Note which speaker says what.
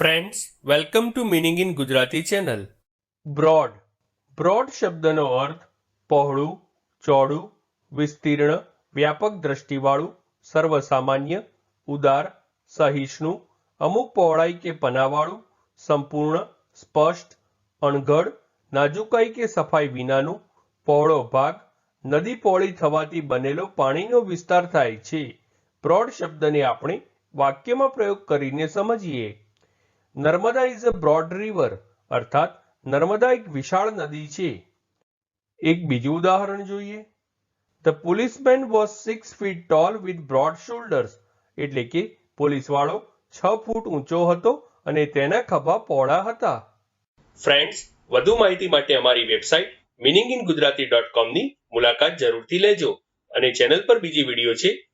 Speaker 1: Friends welcome to meaning in Gujarati channel broad broad શબ્દનો અર્થ પહોળું, ચોડું, વિસ્તીર્ણ, વ્યાપક દ્રષ્ટિવાળું, સર્વસામાન્ય, ઉદાર, સહિષ્ણુ, અમુક પહોળાઈ કે પનાવાળું, સંપૂર્ણ, સ્પષ્ટ, અણઘડ, નાજુકાઈ કે સફાઈ વિનાનું, પહોળો ભાગ, નદી પહોળી થવાથી બનેલો પાણીનો વિસ્તાર થાય છે. બ્રોડ શબ્દને આપણે વાક્યમાં પ્રયોગ કરીને સમજીએ. Narmada is a broad river અર્થાત નર્મદા એક વિશાળ નદી છે. એક બીજું ઉદાહરણ જોઈએ. The policeman was six feet tall with broad shoulders એટલે કે પોલીસવાળો છ ફૂટ ઊંચો હતો અને તેના ખભા પહોળા હતા. ફ્રેન્ડ્સ વધુ માહિતી માટે અમારી website meaning in Gujarati dot કોમની મુલાકાત જરૂરથી લેજો અને ચેનલ પર બીજી વીડિયો છે